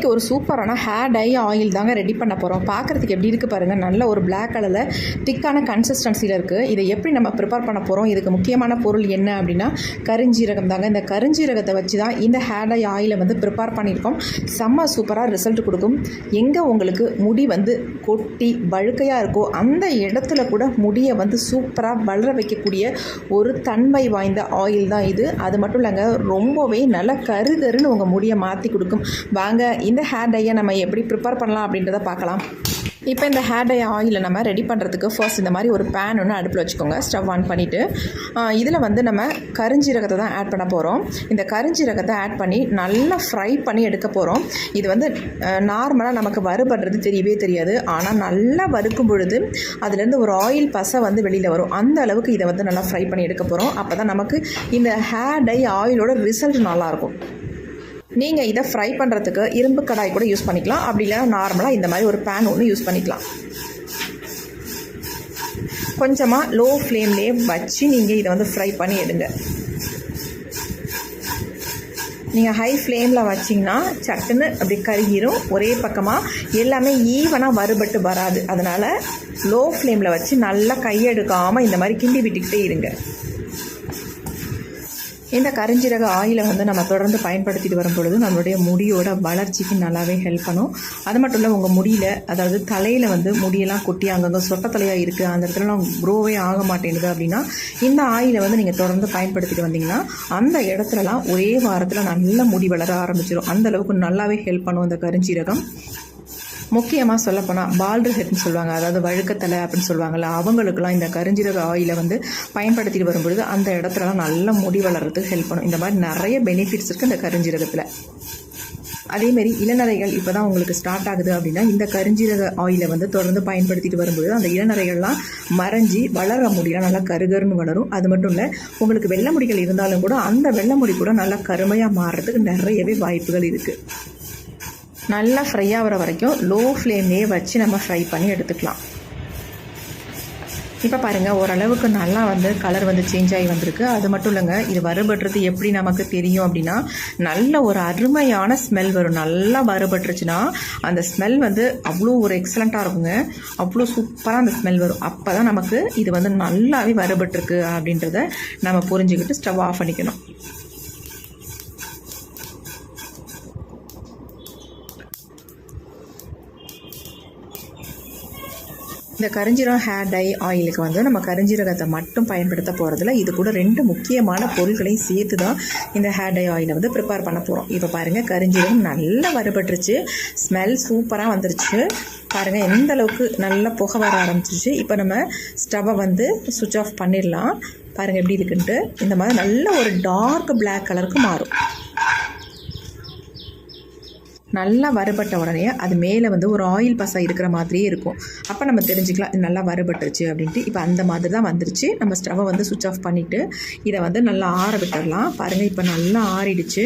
இன்றைக்கி ஒரு சூப்பரான ஹேர் டை ஆயில் தாங்க ரெடி பண்ண போகிறோம் பார்க்குறதுக்கு எப்படி இருக்குது பாருங்கள் நல்ல ஒரு பிளாக் கலரில் திக்கான கன்சிஸ்டன்சியில் இருக்குது இதை எப்படி நம்ம ப்ரிப்பேர் பண்ண போகிறோம் இதுக்கு முக்கியமான பொருள் என்ன அப்படின்னா கருஞ்சீரகம் தாங்க. இந்த கருஞ்சீரகத்தை வச்சு தான் இந்த ஹேர் டை ஆயிலை வந்து ப்ரிப்பேர் பண்ணியிருக்கோம். செம்ம சூப்பராக ரிசல்ட் கொடுக்கும். எங்கே உங்களுக்கு முடி வந்து கொட்டி வழுக்கையாக இருக்கோ அந்த இடத்துல கூட முடியை வந்து சூப்பராக வளர வைக்கக்கூடிய ஒரு தன்மை வாய்ந்த ஆயில் தான் இது. அது மட்டும் இல்லைங்க ரொம்பவே நல்ல கரு கருன்னு உங்கள் முடியை மாற்றி கொடுக்கும். வாங்க இந்த ஹேர் டையை நம்ம எப்படி ப்ரிப்பேர் பண்ணலாம் அப்படின்றத பார்க்கலாம். இப்போ இந்த ஹேர் டை ஆயிலை நம்ம ரெடி பண்ணுறதுக்கு ஃபர்ஸ்ட் இந்த மாதிரி ஒரு பேன் ஒன்று அடுப்பில் வச்சுக்கோங்க ஸ்டவ் ஆன் பண்ணிவிட்டு இதில் வந்து நம்ம கரிஞ்சீரகத்தை தான் ஆட் பண்ண போகிறோம் இந்த கரிஞ்சீரகத்தை ஆட் பண்ணி நல்லா ஃப்ரை பண்ணி எடுக்க போகிறோம் இது வந்து நார்மலாக நமக்கு வறுபடுறது தெரியவே தெரியாது. ஆனால் நல்லா வறுக்கும் பொழுது அதுலேருந்து ஒரு ஆயில் பசை வந்து வெளியில் வரும். அந்த அளவுக்கு இதை வந்து நல்லா ஃப்ரை பண்ணி எடுக்க போகிறோம் அப்போ தான் நமக்கு இந்த ஹேர் டை ஆயிலோட ரிசல்ட் நல்லாயிருக்கும் நீங்கள் இதை ஃப்ரை பண்ணுறதுக்கு இரும்பு கடாய் கூட யூஸ் பண்ணிக்கலாம். அப்படி இல்லைனா நார்மலாக இந்த மாதிரி ஒரு பேன் ஒன்று யூஸ் பண்ணிக்கலாம். கொஞ்சமாக லோ ஃப்ளேம்லேயே வச்சு நீங்கள் இதை வந்து ஃப்ரை பண்ணி எடுங்க. நீங்கள் ஹை ஃப்ளேமில் வச்சிங்கன்னா சட்டுன்னு அப்படி கருகிரும். ஒரே பக்கமாக எல்லாமே ஈவனாக வறுபட்டு வராது. அதனால் லோ ஃப்ளேமில் வச்சு நல்லா கையெடுக்காமல் இந்த மாதிரி கிண்டி விட்டுக்கிட்டே இருங்க. இந்த கரிஞ்சீரக ஆயிலை வந்து நம்ம தொடர்ந்து பயன்படுத்திட்டு வரும் பொழுது நம்மளுடைய முடியோட வளர்ச்சிக்கு நல்லாவே ஹெல்ப் பண்ணும். அது மட்டும் இல்லை உங்கள் முடியில் அதாவது தலையில் வந்து முடியெல்லாம் கொட்டி அங்கங்கே சொட்ட தலையாக இருக்குது அந்த இடத்துலலாம் க்ரோவே ஆக மாட்டேங்குது அப்படின்னா இந்த ஆயிலை வந்து நீங்கள் தொடர்ந்து பயன்படுத்திட்டு வந்தீங்கன்னா அந்த இடத்துலலாம் ஒரே வாரத்தில் நல்ல முடி வளர ஆரம்பிச்சிடும் அந்த அளவுக்கு நல்லாவே ஹெல்ப் பண்ணும் இந்த கரிஞ்சீரகம். முக்கியமாக சொல்லப்போனால் பால்டர் ஹெட்னு சொல்லுவாங்க. அதாவது வழுக்கத்தலை அப்படின்னு சொல்லுவாங்கள்ல அவங்களுக்குலாம் இந்த கருஞ்சீரக ஆயிலை வந்து பயன்படுத்திட்டு வரும்பொழுது அந்த இடத்துலலாம் நல்ல முடி வளர்கிறதுக்கு ஹெல்ப் பண்ணும். இந்த மாதிரி நிறைய பெனிஃபிட்ஸ் இருக்குது இந்த கருஞ்சீரகத்தில். அதேமாரி இளநரைகள் இப்போ தான் உங்களுக்கு ஸ்டார்ட் ஆகுது அப்படின்னா இந்த கருஞ்சீரக ஆயிலை வந்து தொடர்ந்து பயன்படுத்திட்டு வரும்போது அந்த இளநரைகள்லாம் மறைஞ்சி வளர முடியலாம் நல்லா கருகருன்னு வளரும். அது மட்டும் இல்லை உங்களுக்கு வெள்ளை முடிகள் இருந்தாலும் கூட அந்த வெள்ளை முடி கூட நல்லா கருமையாக மாறுறதுக்கு நிறையவே வாய்ப்புகள் இருக்குது நல்லா ஃப்ரை ஆகிற வரைக்கும் லோ ஃப்ளேம்லேயே வச்சு நம்ம ஃப்ரை பண்ணி எடுத்துக்கலாம். இப்போ பாருங்கள் ஓரளவுக்கு நல்லா வந்து கலர் வந்து சேஞ்ச் ஆகி வந்திருக்கு. அது மட்டும் இல்லைங்க இது வறுபடுறது எப்படி நமக்கு தெரியும் அப்படின்னா நல்ல ஒரு அருமையான ஸ்மெல் வரும். நல்லா வறுபட்டுருச்சுன்னா அந்த ஸ்மெல் வந்து அவ்வளோ ஒரு எக்ஸலண்ட்டாக இருக்குங்க. அவ்வளோ சூப்பராக அந்த ஸ்மெல் வரும். அப்போ தான் நமக்கு இது வந்து நல்லாவே வறுபட்டுருக்கு அப்படின்றத நம்ம புரிஞ்சுக்கிட்டு ஸ்டவ் ஆஃப் பண்ணிக்கணும். இந்த கரிஞ்சீரகம் ஹேர் டை ஆயிலுக்கு வந்து நம்ம கரிஞ்சீரகத்தை மட்டும் பயன்படுத்த போகிறதுல இது கூட ரெண்டு முக்கியமான பொருட்களையும் சேர்த்து தான் இந்த ஹேர் டை ஆயிலை வந்து ப்ரிப்பேர் பண்ண போகிறோம் இப்போ பாருங்கள் கரிஞ்சீரகம் நல்லா வறுபட்டுருச்சு. ஸ்மெல் சூப்பராக வந்துருச்சு. பாருங்கள் எந்த அளவுக்கு நல்லா புகை வர ஆரம்பிச்சிருச்சு. இப்போ நம்ம ஸ்டவ்வை வந்து சுவிட்ச் ஆஃப் பண்ணிடலாம். பாருங்கள் எப்படி இருக்குன்ட்டு. இந்த மாதிரி நல்ல ஒரு டார்க் பிளாக் கலருக்கு மாறும். நல்லா வறுபட்ட உடனே அது மேலே வந்து ஒரு ஆயில் பசை இருக்கிற மாதிரியே இருக்கும். அப்போ நம்ம தெரிஞ்சுக்கலாம் இது நல்லா வறுபட்டுருச்சு அப்படின்ட்டு. இப்போ அந்த மாதிரி தான் வந்துருச்சு. நம்ம ஸ்டவ்வை வந்து சுவிட்ச் ஆஃப் பண்ணிவிட்டு இதை வந்து நல்லா ஆற விட்டுடலாம் பாருங்கள் இப்போ நல்லா ஆறிடுச்சு.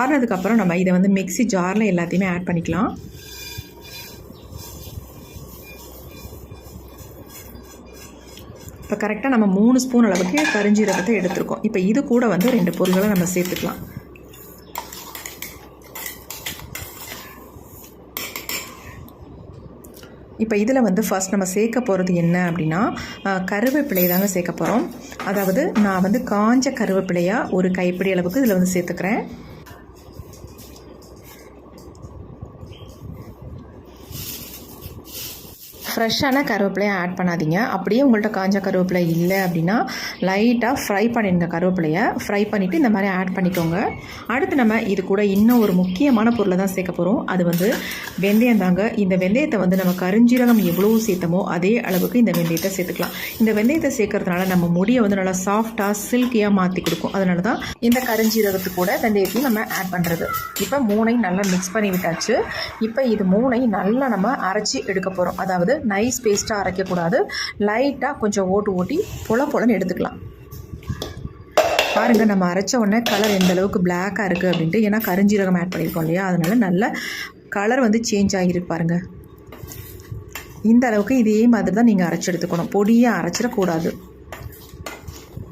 ஆறினதுக்கப்புறம் நம்ம இதை வந்து மிக்ஸி ஜாரில் எல்லாத்தையுமே ஆட் பண்ணிக்கலாம். இப்போ கரெக்டாக நம்ம மூணு ஸ்பூன் அளவுக்கு கரிஞ்சீரகத்தை எடுத்துருக்கோம். இப்போ இது கூட வந்து ரெண்டு பொருள்களை நம்ம சேர்த்துக்கலாம். இப்போ இதில் வந்து ஃபர்ஸ்ட் நம்ம சேர்க்க போகிறது என்ன அப்படின்னா கருவேப்பிலை தாங்க சேர்க்க போகிறோம் அதாவது நான் வந்து காஞ்ச கருவேப்பிலையாக ஒரு கைப்பிடி அளவுக்கு இதில் வந்து சேர்த்துக்கிறேன். ஃப்ரெஷ்ஷான கருவேப்பிலையை ஆட் பண்ணாதீங்க. அப்படியே உங்கள்கிட்ட காஞ்ச கருவேப்பிலை இல்லை அப்படின்னா லைட்டாக ஃப்ரை பண்ணிடுங்க கருவேப்பிலையை. ஃப்ரை பண்ணிவிட்டு இந்த மாதிரி ஆட் பண்ணிக்கோங்க. அடுத்து நம்ம இது கூட இன்னும் ஒரு முக்கியமான பொருளை தான் சேர்க்க போகிறோம் அது வந்து வெந்தயம் தாங்க. இந்த வெந்தயத்தை வந்து நம்ம கருஞ்சீரகம் எவ்வளோ சேர்த்தமோ அதே அளவுக்கு இந்த வெந்தயத்தை சேர்த்துக்கலாம். இந்த வெந்தயத்தை சேர்க்கறதுனால நம்ம முடியை வந்து நல்லா சாஃப்டாக சில்கியாக மாற்றி கொடுக்கும். அதனால தான் இந்த கருஞ்சீரகத்து கூட வெந்தயத்தையும் நம்ம ஆட் பண்ணுறது இப்போ மூணையும் நல்லா மிக்ஸ் பண்ணி விட்டாச்சு. இப்போ இது மூணையும் நல்லா நம்ம அரைச்சி எடுக்க போகிறோம் அதாவது நைஸ் பேஸ்ட்டாக அரைக்கக்கூடாது லைட்டாக கொஞ்சம் ஓட்டு ஓட்டி பொல பொலன்னு எடுத்துக்கலாம். பாருங்கள் நம்ம அரைச்ச உடனே கலர் எந்த அளவுக்கு பிளாக்காக இருக்குது அப்படின்ட்டு ஏன்னா கருஞ்சீரகம் ஆட் பண்ணியிருக்கோம் இல்லையா? அதனால் நல்ல கலர் வந்து சேஞ்ச் ஆகியிருக்கு பாருங்கள் இந்த அளவுக்கு இதே மாதிரி தான் நீங்கள் அரைச்சி எடுத்துக்கணும். பொடியாக அரைச்சிடக்கூடாது.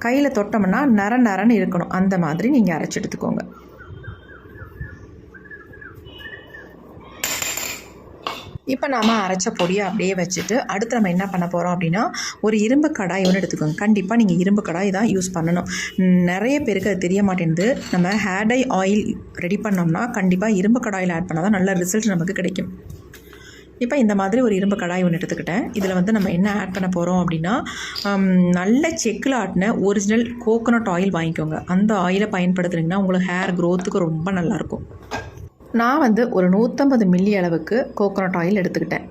கையில் தொட்டோம்னா நர நரன்னு இருக்கணும். அந்த மாதிரி நீங்கள் அரைச்சி எடுத்துக்கோங்க. இப்போ நாம் அரைச்ச பொடியை அப்படியே வச்சுட்டு அடுத்து நம்ம என்ன பண்ண போகிறோம் அப்படின்னா ஒரு இரும்பு கடாய் ஒன்று எடுத்துக்கோங்க. கண்டிப்பாக நீங்கள் இரும்பு கடாய் தான் யூஸ் பண்ணணும். நிறைய பேருக்கு அது தெரிய மாட்டேங்குது. நம்ம ஹேர் டை ஆயில் ரெடி பண்ணோம்னா கண்டிப்பாக இரும்பு கடாயில் ஆட் பண்ணால் தான் நல்ல ரிசல்ட் நமக்கு கிடைக்கும். இப்போ இந்த மாதிரி ஒரு இரும்பு கடாய் ஒன்று எடுத்துக்கிட்டேன். இதில் வந்து நம்ம என்ன ஆட் பண்ண போகிறோம் அப்படின்னா நல்ல செக்கில் ஆட்டின ஒரிஜினல் கோகோனட் ஆயில் வாங்கிக்கோங்க. அந்த ஆயிலை பயன்படுத்துனீங்கன்னா உங்களுக்கு ஹேர் க்ரோத்துக்கு ரொம்ப நல்லாயிருக்கும் நான் வந்து ஒரு நூற்றம்பது மில்லி அளவுக்கு கோகோனட் ஆயில் எடுத்துக்கிட்டேன்.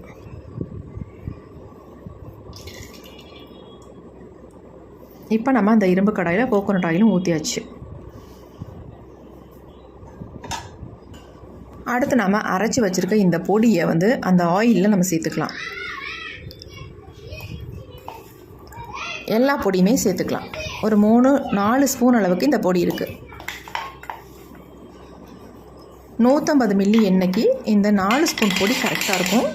இப்போ நம்ம அந்த இரும்பு கடாயில் கோகோனட் ஆயிலும் ஊற்றியாச்சு அடுத்து நம்ம அரைச்சி வச்சுருக்க இந்த பொடியை வந்து அந்த ஆயிலில் நம்ம சேர்த்துக்கலாம். எல்லா பொடியுமே சேர்த்துக்கலாம். ஒரு மூணு நாலு ஸ்பூன் அளவுக்கு இந்த பொடி இருக்குது நூற்றம்பது மில்லி எண்ணெய்க்கு இந்த நாலு ஸ்பூன் பொடி கரெக்டாக இருக்கும்.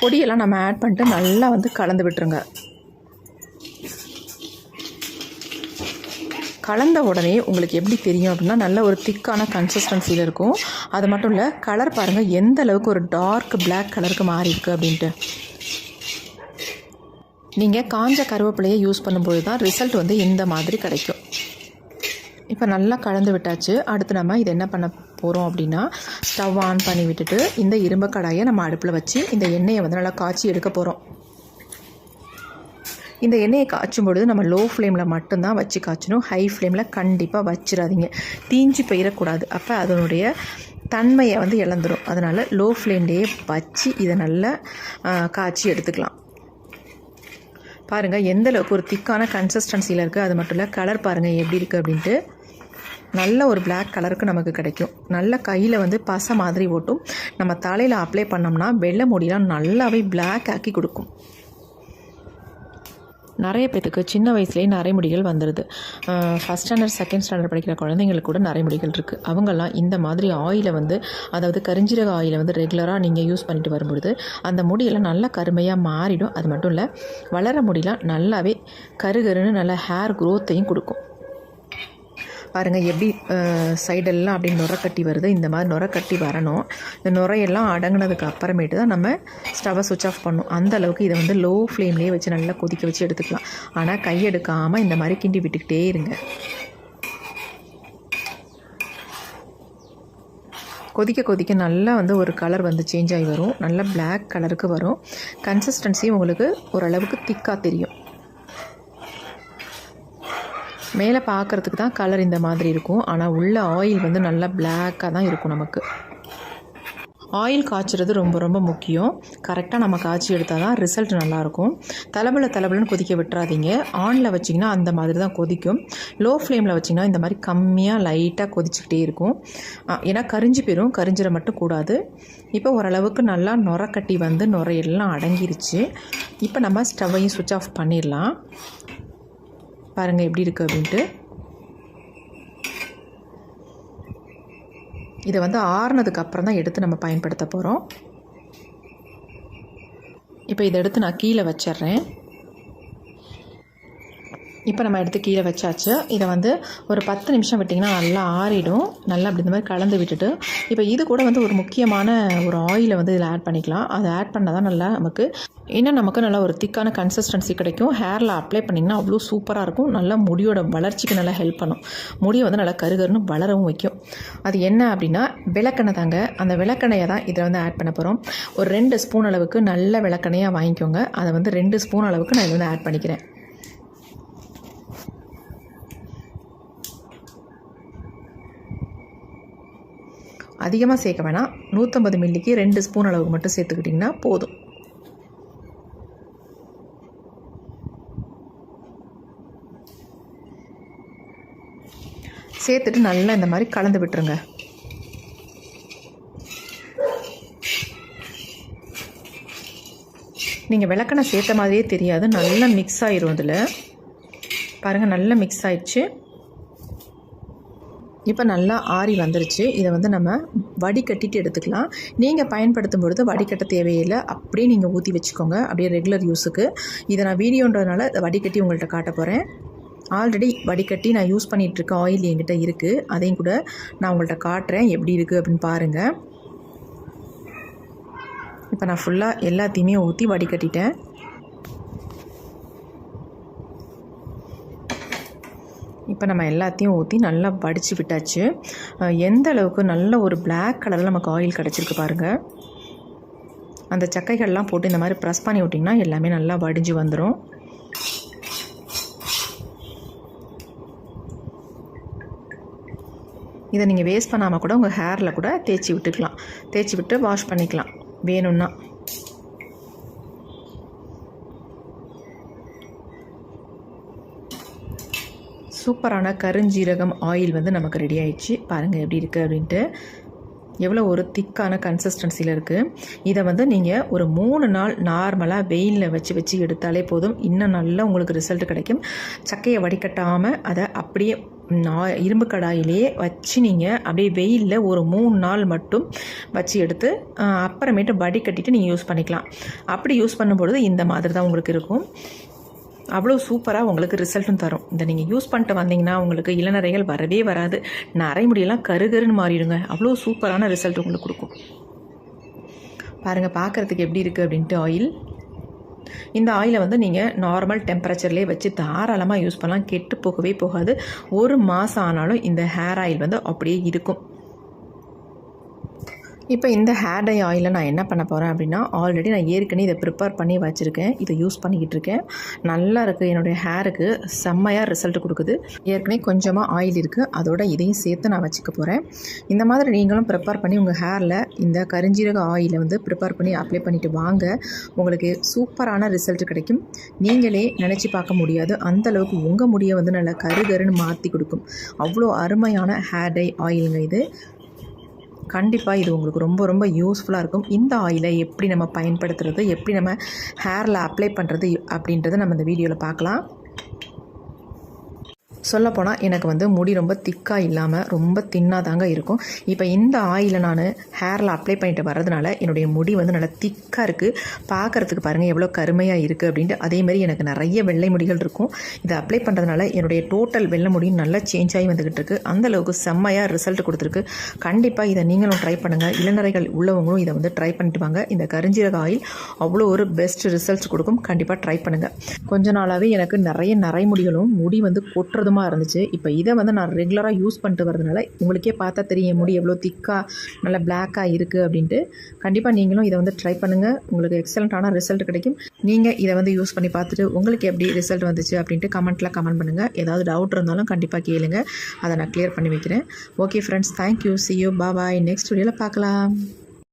பொடியெல்லாம் நம்ம ஆட் பண்ணிட்டு நல்லா வந்து கலந்து விட்டுருங்க. கலந்த உடனே உங்களுக்கு எப்படி தெரியும் அப்படின்னா நல்ல ஒரு திக்கான கன்சிஸ்டன்சியில் இருக்கும். அது மட்டும் இல்லை கலர் பாருங்கள் எந்த அளவுக்கு ஒரு டார்க் பிளாக் கலருக்கு மாறி இருக்குது அப்படின்ட்டு. நீங்கள் காஞ்ச கருவேப்பிலையை யூஸ் பண்ணும்போது தான் ரிசல்ட் வந்து இந்த மாதிரி கிடைக்கும். இப்போ நல்லா கலந்து விட்டாச்சு. அடுத்து நம்ம இது என்ன பண்ண போகிறோம் அப்படின்னா ஸ்டவ் ஆன் பண்ணி விட்டுட்டு இந்த இரும்பு கடாயை நம்ம அடுப்பில் வச்சு இந்த எண்ணெயை வந்து நல்லா காய்ச்சி எடுக்க போகிறோம் இந்த எண்ணெயை காய்ச்சும் பொழுது நம்ம லோ ஃப்ளேமில் மட்டும்தான் வச்சு காய்ச்சணும். ஹை ஃப்ளேமில் கண்டிப்பாக வச்சிடாதீங்க. தீஞ்சு போயிடக்கூடாது. அப்போ அதனுடைய தன்மையை வந்து இழந்துடும் அதனால் லோ ஃப்ளேம்லேயே வச்சு இதை நல்லா காய்ச்சி எடுத்துக்கலாம். பாருங்கள் எந்த அளவுக்கு ஒரு திக்கான கன்சிஸ்டன்சியில் இருக்குது அது மட்டும் இல்லை கலர் பாருங்கள் எப்படி இருக்குது அப்படின்ட்டு. நல்ல ஒரு பிளாக் கலருக்கு நமக்கு கிடைக்கும். நல்ல கையில் வந்து பசை மாதிரி ஓட்டும். நம்ம தலையில் அப்ளை பண்ணோம்னா வெள்ளை முடியெலாம் நல்லாவே பிளாக் ஆக்கி கொடுக்கும். நிறைய பேத்துக்கு சின்ன வயசுலேயே நரைமுடிகள் வந்துடுது ஃபஸ்ட் ஸ்டாண்டர்ட் செகண்ட் ஸ்டாண்டர்ட் படிக்கிற குழந்தைங்களுக்கு கூட நரைமுடிகள் இருக்குது அவங்கெல்லாம் இந்த மாதிரி ஆயிலை வந்து அதாவது கரிஞ்சீரக ஆயிலை வந்து ரெகுலராக நீங்கள் யூஸ் பண்ணிட்டு வரும்பொழுது அந்த முடியெல்லாம் நல்லா கருமையாக மாறிடும். அது மட்டும் இல்லை வளர முடியெல்லாம் நல்லாவே கருகருன்னு நல்ல ஹேர் க்ரோத்தையும் கொடுக்கும். பாருங்கள் எப்படி சைடெல்லாம் அப்படி நுரக்கட்டி வருது. இந்த மாதிரி நுரக்கட்டி கட்டி வரணும். இந்த நுரையெல்லாம் அடங்கினதுக்கு அப்புறமேட்டு தான் நம்ம ஸ்டவ்வை சுவிச் ஆஃப் பண்ணணும். அந்த அளவுக்கு இதை வந்து லோ ஃப்ளேம்லேயே வச்சு நல்லா கொதிக்க வச்சு எடுத்துக்கலாம். ஆனால் கையெடுக்காமல் இந்த மாதிரி கிண்டி விட்டுக்கிட்டே இருங்க. கொதிக்க கொதிக்க நல்லா வந்து ஒரு கலர் வந்து சேஞ்ச் ஆகி வரும். நல்லா பிளாக் கலருக்கு வரும். கன்சிஸ்டன்சி உங்களுக்கு ஓரளவுக்கு திக்காக தெரியும். மேலே பார்க்குறதுக்கு தான் கலர் இந்த மாதிரி இருக்கும். ஆனால் உள்ள ஆயில் வந்து நல்லா பிளாக்காக தான் இருக்கும் நமக்கு. ஆயில் காய்ச்சறது ரொம்ப ரொம்ப முக்கியம். கரெக்டாக நம்ம காய்ச்சி எடுத்தால் தான் ரிசல்ட் நல்லாயிருக்கும் தலைபல தலைபலன்னு கொதிக்க விட்டுறாதீங்க. ஆனில் வச்சிங்கன்னா அந்த மாதிரி தான் கொதிக்கும். லோ ஃப்ளேமில் வச்சிங்கன்னா இந்த மாதிரி கம்மியாக லைட்டாக கொதிச்சுக்கிட்டே இருக்கும். ஏன்னா கரிஞ்சு போயிடும் கரிஞ்சிட மட்டும் கூடாது. இப்போ ஓரளவுக்கு நல்லா நுரக்கட்டி வந்து நுரையெல்லாம் அடங்கிருச்சு. இப்போ நம்ம ஸ்டவ்வையும் சுவிட்ச் ஆஃப் பண்ணிடலாம். பாருங்கள் எப்படி இருக்குது அப்படின்ட்டு. இதை வந்து ஆறுனதுக்கு அப்புறம் தான் எடுத்து நம்ம பயன்படுத்த போகிறோம் இப்போ இதை எடுத்து நான் கீழே வச்சிடுறேன். இப்போ நம்ம எடுத்து கீழே வச்சாச்சு. இதை வந்து ஒரு பத்து நிமிஷம் விட்டிங்கன்னா நல்லா ஆறிடும். நல்லா அப்படி இந்த மாதிரி கலந்து விட்டுட்டு இப்போ இது கூட வந்து ஒரு முக்கியமான ஒரு ஆயிலை வந்து இதில் ஆட் பண்ணிக்கலாம். அதை ஆட் பண்ணால் தான் நல்லா நமக்கு இன்னும் நமக்கு நல்லா ஒரு திக்கான கன்சிஸ்டன்சி கிடைக்கும். ஹேரில் அப்ளை பண்ணிங்கன்னா அவ்வளோ சூப்பராக இருக்கும். நல்லா முடியோட வளர்ச்சிக்கு நல்லா ஹெல்ப் பண்ணும். முடியை வந்து நல்லா கருகருன்னு வளரவும் வைக்கும். அது என்ன அப்படின்னா விளக்கெண்ணெய் தாங்க. அந்த விளக்கெண்ணையை தான் இதில் வந்து ஆட் பண்ண போகிறோம் ஒரு ரெண்டு ஸ்பூன் அளவுக்கு நல்ல விளக்கெண்ணையாக வாங்கிக்கோங்க. அதை வந்து ரெண்டு ஸ்பூன் அளவுக்கு நான் இதில் வந்து ஆட் பண்ணிக்கிறேன். அதிகமாக சேர்க்க வேணாம். நூற்றம்பது மில்லிக்கு ரெண்டு ஸ்பூன் அளவுக்கு மட்டும் சேர்த்துக்கிட்டிங்கன்னா போதும். சேர்த்துட்டு நல்லா இந்த மாதிரி கலந்து விட்டுருங்க. நீங்கள் விளக்கணை சேர்த்த மாதிரியே தெரியாது. நல்லா மிக்ஸ் ஆயிரும் அதில். பாருங்கள் நல்லா மிக்ஸ் ஆயிடுச்சு. இப்போ நல்லா ஆறி வந்துருச்சு. இதை வந்து நம்ம வடிகட்டிட்டு எடுத்துக்கலாம். நீங்கள் பயன்படுத்தும் பொழுது வடிகட்ட தேவையில்லை. அப்படியே நீங்கள் ஊற்றி வச்சுக்கோங்க. அப்படியே ரெகுலர் யூஸுக்கு இதை நான் வீடியோன்றதுனால இதை வடிகட்டி உங்கள்கிட்ட காட்ட போகிறேன் ஆல்ரெடி வடிகட்டி நான் யூஸ் பண்ணிகிட்ருக்க ஆயில் என்கிட்ட இருக்குது அதையும் கூட நான் உங்கள்கிட்ட காட்டுறேன். எப்படி இருக்குது அப்படின்னு பாருங்கள் இப்போ நான் ஃபுல்லாக எல்லாத்தையுமே ஊற்றி வடிகட்டிட்டேன். இப்போ நம்ம எல்லாத்தையும் ஊற்றி நல்லா வடித்து விட்டாச்சு. எந்த அளவுக்கு நல்ல ஒரு பிளாக் கலரில் நமக்கு ஆயில் கிடச்சிருக்கு பாருங்கள் அந்த சக்கைகள்லாம் போட்டு இந்த மாதிரி ப்ரெஸ் பண்ணி விட்டிங்கன்னா எல்லாமே நல்லா வடிஞ்சு வந்துடும் இதை நீங்கள் வேஸ்ட் பண்ணாமல் கூட உங்கள் ஹேரில் கூட தேய்ச்சி விட்டுக்கலாம். தேய்ச்சி விட்டு வாஷ் பண்ணிக்கலாம். வேணும்னா. சூப்பரான கருஞ்சீரகம் ஆயில் வந்து நமக்கு ரெடி ஆயிடுச்சு. பாருங்கள் எப்படி இருக்குது அப்படின்ட்டு. எவ்வளோ ஒரு திக்கான கன்சிஸ்டன்சியில் இருக்குது இதை வந்து நீங்கள் ஒரு மூணு நாள் நார்மலாக வெயிலில் வச்சு வச்சு எடுத்தாலே போதும். இன்னும் நல்லா உங்களுக்கு ரிசல்ட் கிடைக்கும். சக்கையை வடிகட்டாமல் அதை அப்படியே நான் இரும்பு கடாயிலேயே வச்சு நீங்கள் அப்படியே வெயிலில் ஒரு மூணு நாள் மட்டும் வச்சு எடுத்து அப்புறமேட்டு வடிகட்டிட்டு நீங்கள் யூஸ் பண்ணிக்கலாம். அப்படி யூஸ் பண்ணும்பொழுது இந்த மாதிரி தான் உங்களுக்கு இருக்கும். அவ்வளோ சூப்பராக உங்களுக்கு ரிசல்ட்டும் தரும். இந்த நீங்கள் யூஸ் பண்ணிட்டு வந்தீங்கன்னா உங்களுக்கு இளநரைகள் வரவே வராது. நரைமுடியெல்லாம் கருகருன்னு மாறிடுங்க. அவ்வளோ சூப்பரான ரிசல்ட் உங்களுக்கு கொடுக்கும். பாருங்கள் பார்க்குறதுக்கு எப்படி இருக்குது அப்படின்ட்டு ஆயில் இந்த ஆயிலை வந்து நீங்கள் நார்மல் டெம்பரேச்சர்லேயே வச்சு தாராளமாக யூஸ் பண்ணலாம். கெட்டு போகவே போகாது. ஒரு மாதம் ஆனாலும் இந்த ஹேர் ஆயில் வந்து அப்படியே இருக்கும். இப்போ இந்த ஹேர் டை ஆயிலை நான் என்ன பண்ண போகிறேன் அப்படின்னா ஆல்ரெடி நான் ஏற்கனவே இதை ப்ரிப்பேர் பண்ணி வச்சுருக்கேன். இதை யூஸ் பண்ணிக்கிட்டு இருக்கேன். நல்லா இருக்குது என்னுடைய ஹேருக்கு செம்மையாக ரிசல்ட் கொடுக்குது. ஏற்கனவே கொஞ்சமாக ஆயில் இருக்குது அதோட இதையும் சேர்த்து நான் வச்சுக்க போகிறேன் இந்த மாதிரி நீங்களும் ப்ரிப்பேர் பண்ணி உங்கள் ஹேரில் இந்த கரிஞ்சீரக ஆயிலை வந்து ப்ரிப்பேர் பண்ணி அப்ளை பண்ணிவிட்டு வாங்க. உங்களுக்கு சூப்பரான ரிசல்ட் கிடைக்கும். நீங்களே நினச்சி பார்க்க முடியாது. அந்த அளவுக்கு உங்கள் முடியை வந்து நல்லா கருகருன்னு மாற்றி கொடுக்கும். அவ்வளோ அருமையான ஹேர் டை ஆயிலுங்க இது. கண்டிப்பாக இது உங்களுக்கு ரொம்ப ரொம்ப யூஸ்ஃபுல்லாக இருக்கும். இந்த ஆயிலை எப்படி நம்ம பயன்படுத்துறது எப்படி நம்ம ஹேரில் அப்ளை பண்ணுறது அப்படின்றத நம்ம இந்த வீடியோவில் பார்க்கலாம். சொல்லப்போனால் எனக்கு வந்து முடி ரொம்ப திக்காக இல்லாமல் ரொம்ப தின்னாக தாங்க இருக்கும். இப்போ இந்த ஆயிலை நான் ஹேரில் அப்ளை பண்ணிட்டு வர்றதுனால என்னுடைய முடி வந்து நல்லா திக்காக இருக்குது பார்க்குறதுக்கு பாருங்கள் எவ்வளோ கருமையாக இருக்குது அப்படின்ட்டு. அதேமாதிரி எனக்கு நிறைய வெள்ளை முடிகள் இருக்கும். இதை அப்ளை பண்ணுறதுனால என்னுடைய டோட்டல் வெள்ளை முடியும் நல்லா சேஞ்ச் ஆகி வந்துக்கிட்டு இருக்கு. அந்த அளவுக்கு செம்மையாக ரிசல்ட் கொடுத்துருக்கு. கண்டிப்பாக இதை நீங்களும் ட்ரை பண்ணுங்கள் இளநரைகள் உள்ளவங்களும் இதை வந்து ட்ரை பண்ணிட்டு வாங்க. இந்த கரிஞ்சீரக ஆயில் அவ்வளோ ஒரு பெஸ்ட் ரிசல்ட்ஸ் கொடுக்கும். கண்டிப்பாக ட்ரை பண்ணுங்கள் கொஞ்ச நாளாகவே எனக்கு நிறைய நரைமுடிகளும் முடி வந்து கொட்டுறதும் இருந்துச்சு. இப்போ இதை வந்து நான் ரெகுலராக யூஸ் பண்ணிட்டு வரதுனால உங்களுக்கே பார்த்தா தெரியும். முடி எவ்வளோ திக்காக நல்லா பிளாக்காக இருக்குது அப்படின்ட்டு. கண்டிப்பாக நீங்களும் இதை வந்து ட்ரை பண்ணுங்கள் உங்களுக்கு எக்ஸலண்ட்டான ரிசல்ட் கிடைக்கும். நீங்கள் இதை வந்து யூஸ் பண்ணி பார்த்துட்டு உங்களுக்கு எப்படி ரிசல்ட் வந்துச்சு அப்படின்ட்டு கமெண்ட்டில் கமெண்ட் பண்ணுங்கள் ஏதாவது டவுட் இருந்தாலும் கண்டிப்பாக கேளுங்க. அதை நான் க்ளியர் பண்ணி வைக்கிறேன். Okay friends thank you see you bye next வீடியோவில் பார்க்கலாம்.